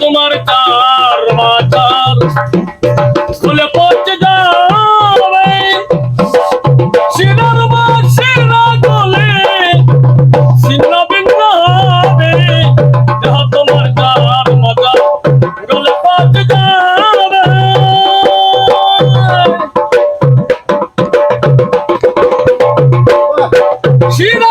তোমার চার মাতাল। খুলে পড়তে যাবে। সিনার মাসে না গলে সিন্ন ভিন্ন হবে। দেহ তোমার চার মাতাল খুলে পড়তে যাবে। সিনা